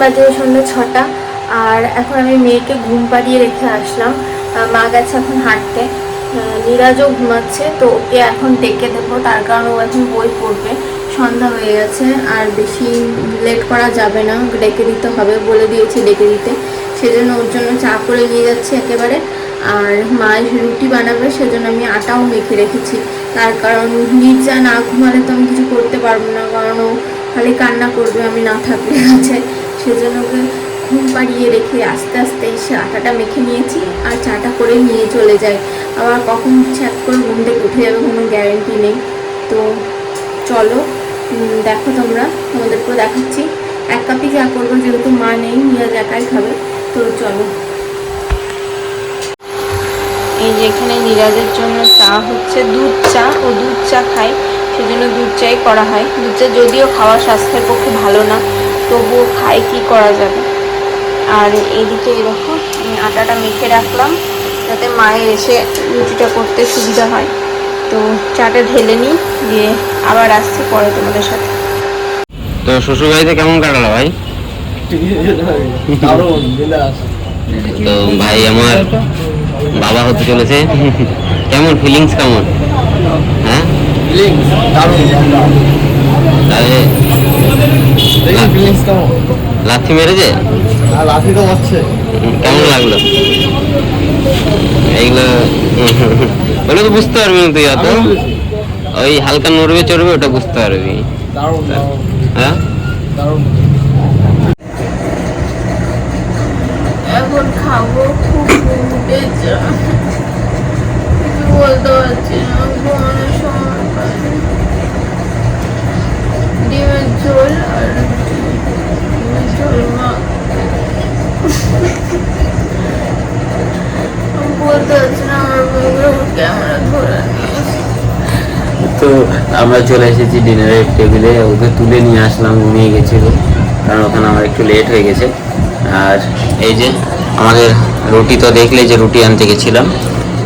বাজে সন্ধ্যে ছটা, আর এখন আমি মেয়েকে ঘুম পাড়িয়ে রেখে আসলাম। মা গেছে এখন হাঁটতে। নীরাজও ঘুমাচ্ছে, তো ওকে এখন ডেকে দেবো। তার কারণ ও এখন বই পড়বে। সন্ধ্যা হয়ে গেছে, আর বেশি লেট করা যাবে না। ডেকে দিতে হবে বলে দিয়েছি ডেকে দিতে। সেজন্য ওর জন্য চা করে নিয়ে যাচ্ছি একেবারে। আর মা রুটি বানাবে, সেজন্য আমি আটাও মেখে রেখেছি। তার কারণ নির্জা না ঘুমালে তো আমি কিছু করতে পারব না, কারণ ও খালি কান্না করবে, আমি না থাকলে আছে। সেজন্য ওকে ঘুম পাড়িয়ে রেখে আস্তে আস্তে এসে আটাটা মেখে নিয়েছি আর চাটা করে নিয়ে চলে যাই। আবার কখন ছ্যাক করে ঘুম থেকে উঠে যাবে কোনো গ্যারেন্টি নেই। তো চলো দেখো তোমরা, তোমাদেরকেও দেখাচ্ছি। এক কাপই চা করব যেহেতু মা নেই নিয়ে একাই খাবে। তো চলো। এই যে এখানে নিরাজের জন্য চা হচ্ছে, দুধ চা। ও দুধ চা খায়, সেজন্য দুধ চাই করা হয়। দুধ চা যদিও খাওয়া স্বাস্থ্যের পক্ষে ভালো না তবুও খাই কি করা যাবে? আর এইদিকে এরকম আমি আটাটা মেখে রাখলাম যাতে মায়ের এসে রুটিটা করতে সুবিধা হয়। তো চাটা ঢেলে নিই দিয়ে আবার আসছি পরে তোমাদের সাথে। তো শ্বশুর বাড়িতে কেমন কাটালো ভাই? তো ভাই আমার বাবা হতে চলেছে। কেমন ফিলিংস কেমন? হ্যাঁ? ফিলিংস দারুণ। ফিলিংস কেমন লাথি মেরেছে? আর লাঠি তো হচ্ছে কেমন লাগল? এইগুলো ওগুলো তো বুঝতে পারবি না তুই অত। ওই হালকা নড়বে চড়বে ওটা বুঝতে পারবি। হ্যাঁ? আমরা চলে এসেছি ডিনারের টেবিলে ওকে তুলে নিয়ে আসলাম, ঘুমিয়ে গেছিল। কারণ ওখানে আমার একটু লেট হয়ে গেছে। আর এই যে, আমাদের রুটি তো দেখলে যে রুটি আনতে গেছিলাম।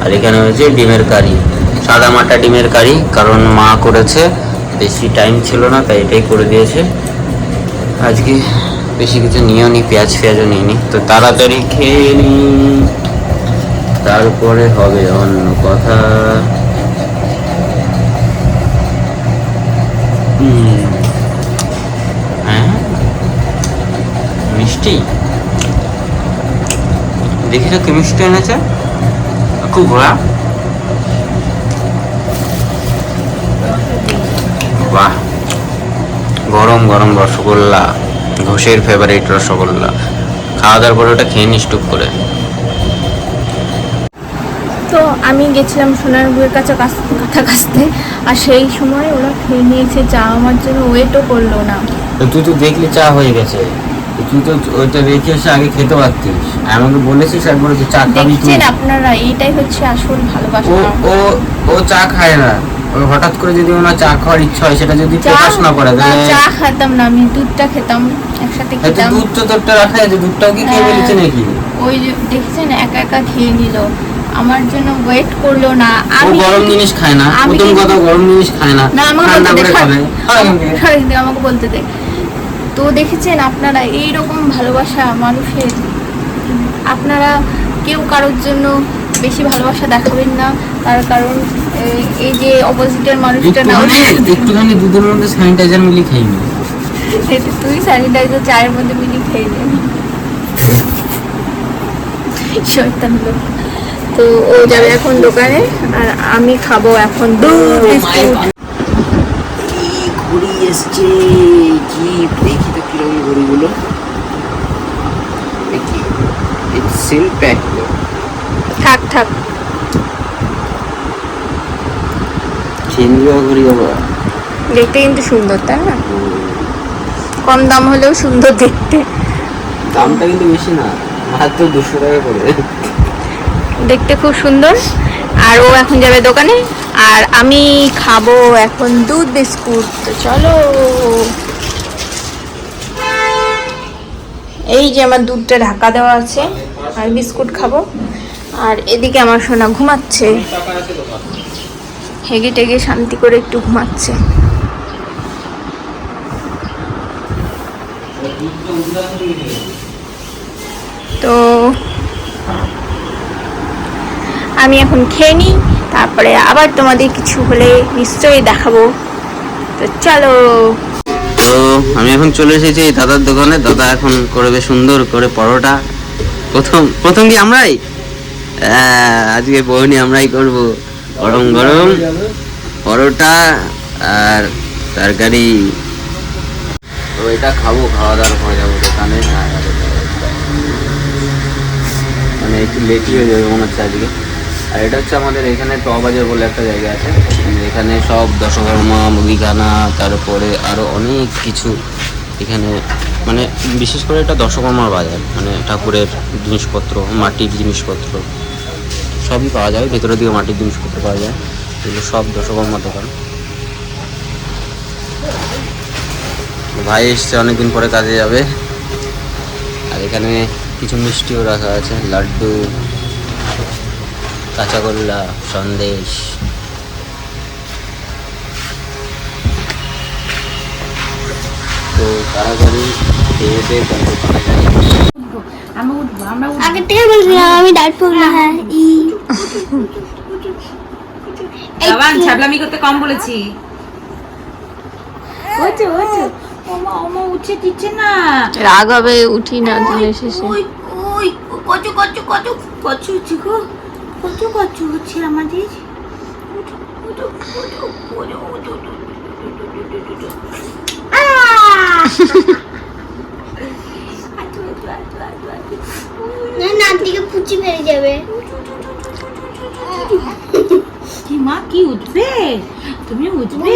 আর এখানে হয়েছে ডিমের কারি। সাদা মাটা ডিমের কারি, কারণ মা করেছে। বেশি টাইম ছিল না, তাই এটাই করে দিয়েছে। আজকে বেশি কিছু নিয়েও নি, পেঁয়াজ ফেয়াজও নিইনি তো তাড়াতাড়ি খেয়ে নি। তারপরে হবে অন্য কথা। হ্যাঁ? মিষ্টি? দেখি তো কি মিষ্টি এনেছে। খুব ঘোরা। বাহ। গরম গরম রসগোল্লা। ঘোষের ফেভারিট রসগোল্লা। খাওয়া দাওয়ার পরে ওটা খেয়ে নিস টুক করে তো আমি গেছিলাম সোনার বউয়ের কাছে কাঁথা কাছতে আর সেই সময় ওরা খেয়ে নিয়েছে চা। আমার জন্য ওয়েটও করল না। তুই তো দেখলি চা হয়ে গেছে। তুই তো ওইটা রেখে এসে আগে খেতে পারতিস। আমাকে বলেছিস একবার চা খাবি তুই আপনারা এইটাই হচ্ছে আসল ভালোবাসা। ও ও চা খায় না। হঠাৎ করে যদি ওনার চা খাওয়ার ইচ্ছা হয় সেটা যদি প্রকাশ না করে তাহলে চা খেতাম না আমি দুধটা খেতাম একসাথে খেতাম। দুধ তো তোরটা রাখা আছে দুধটাও কি খেয়ে হ্যাঁ। ফেলেছে নাকি? ওই যে দেখছেন একা একা খেয়ে নিল। আমার জন্য ওয়েট করল না। আমি গরম জিনিস খায় না। প্রথম কথা গরম জিনিস খায় না। না আমাকে বলতে খাবে। আমাকে- বলতে দে। তো দেখেছেন আপনারা এই রকম ভালোবাসা মানুষের আপনারা কেউ কারোর জন্য বেশি ভালোবাসা দেখাবেন না। তার কারণ এই- যে অপোজিটের মানুষটা না একটুখানি দুধের মধ্যে স্যানিটাইজার মিলিয়ে খেয়ে নি তুই স্যানিটাইজার চায়ের মধ্যে মিলি খেয়ে নে। শয়তান লোক। তো ও যাবে এখন দোকানে আর আমি খাব এখন দুধ বিস্কুট। কি ঘুড়ি এসছে। কি দেখি তো কীরকম ঘুড়িগুলো। দেখি। সিল প্যাক থাক থাক। কেন্দ্রীয় ঘুড়ি বাবা। দেখতে কিন্তু সুন্দর তাই না? কম দাম হলেও সুন্দর দেখতে। দামটা কিন্তু বেশি না। মাত্র দুশো টাকা করে। দেখতে খুব সুন্দর। আর ও এখন যাবে দোকানে। আর আমি খাব এখন দুধ বিস্কুট। তো চলো। এই যে আমার দুধটা ঢাকা দেওয়া আছে, আর বিস্কুট খাব। আর এদিকে আমার সোনা ঘুমাচ্ছে। হেগে টেগে শান্তি করে একটু ঘুমাচ্ছে। তো আমি এখন খেয়ে নিই, তারপরে আবার তোমাদের কিছু হলে নিশ্চয়ই দেখাবো। তো চলো। তো আমি এখন চলে এসেছি এই দাদার দোকানে। দাদা এখন করবে সুন্দর করে পরোটা। প্রথম প্রথম কি আমরাই? আজকে বউনি আমরাই করব। গরম গরম। পরোটা আর তরকারি। তো এটা খাব খাওয়া দাওয়ার পরে যাব দোকানে। মানে একটু লেটই হয়ে যাবে মনে হচ্ছে আজকে। আর এটা হচ্ছে আমাদের এখানে টবাজার বলে একটা জায়গা আছে। এখানে সব দশকর্মা মুদিখানা তারপরে আরও অনেক কিছু এখানে মানে বিশেষ করে এটা দশকর্মার বাজার মানে ঠাকুরের জিনিসপত্র, মাটির জিনিসপত্র, সবই পাওয়া যায়। ভেতরের দিকে মাটির জিনিসপত্র পাওয়া যায়। এগুলো সব দশকর্মার দোকান। ভাই এসছে, অনেকদিন পরে কাজে যাবে। আর এখানে কিছু মিষ্টিও রাখা আছে, লাড্ডু। কাঁচাগোল্লা সন্দেশ। তো তাড়াতাড়ি খেয়ে দিয়ে আগে থেকে বলছিলাম আমি ডাইট হ্যাঁ ই। আবার ছাবলামি করতে কম বলেছি। ওঠো ওঠো। ওমা ওমা উঠে দিচ্ছে না। রাগ হবে উঠি না দিনের শেষে। ওই ওই কচু কচু কচু কচু গো কত হচ্ছে আমাদের? না পুচি যাবে। মা কি উঠবে? তুমি উঠবে?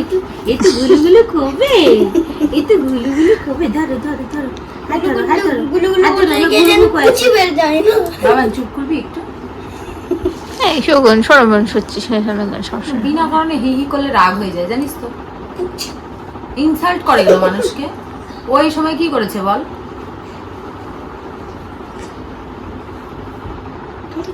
একটু একটু গুলুগুলু খোবে একটু গুলুগুলু খোবে ধরো ধরো ধরো। বিনা কারণে হি হি করলে রাগ হয়ে যায় জানিস তো? ইনসাল্ট করে মানুষকে। ওই সময় কি করেছে বল? ধরো,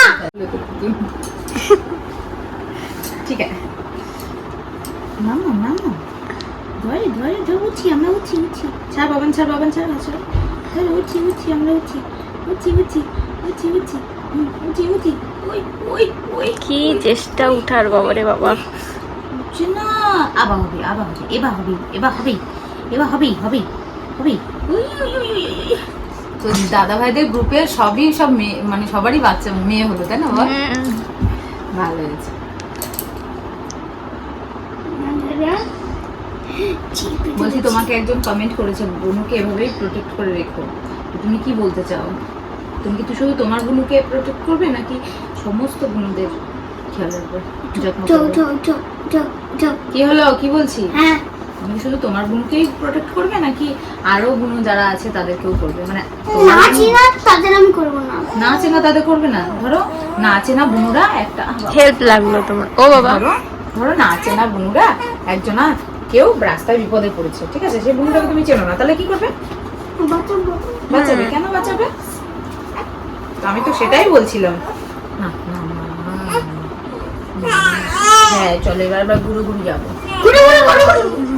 ঠিক আছে। মামা মামা। ধরে ধরে ধরে উঠি আমরা উঠি উঠি ছাড় বাবান ছাড় বাবান ছাড় ছাড় ধরে উঠি উঠি আমরা উঠি উঠি উঠি উঠি উঠি উঠি উঠি ওই ওই ওই। কি চেষ্টা উঠার বাবারে বাবা। উঠছে না। আবার হবে আবার হবে এবার হবে এবার হবে এবার হবেই হবেই হবেই উই, উই, উই, উই। তো দাদা ভাইদের গ্রুপের সবই সব মেয়ে মানে সবারই বাচ্চা মেয়ে হলো তাই না বল ভালো হয়েছে। বলছি তোমাকে একজন কমেন্ট করেছে বুনুকে এভাবেই প্রোটেক্ট করে রেখো। তুমি কি বলতে চাও? তুমি কি শুধু তোমার বুনুকে প্রোটেক্ট করবে নাকি সমস্ত বুনুদের খেয়াল রাখবে? কি হলো? কি বলছি? হ্যাঁ। তুমি শুধু তোমার বোনকেই প্রোটেক্ট করবে নাকি আরও বোন যারা আছে তাদেরকেও করবে? মানে না চিনা তাদের আমি করব না। না চেনা তাদের করবে না? ধরো না চেনা বোনুরা একটা হেল্প লাগল তোমার। ও বাবা। ধরো ধরো না চেনা বোনুরা একজনা কেউ রাস্তায় বিপদে পড়েছে ঠিক আছে? সেই বোনটাকে তুমি চেনো না তাহলে কি করবে? বাঁচাবো। বাঁচাবে? কেন বাঁচাবে? আমি তো সেটাই বলছিলাম। না, না। হ্যাঁ চলো এবার আমরা ঘুরে ঘুরে যাব। ঘুরে ঘুরে ঘুরে ঘুরে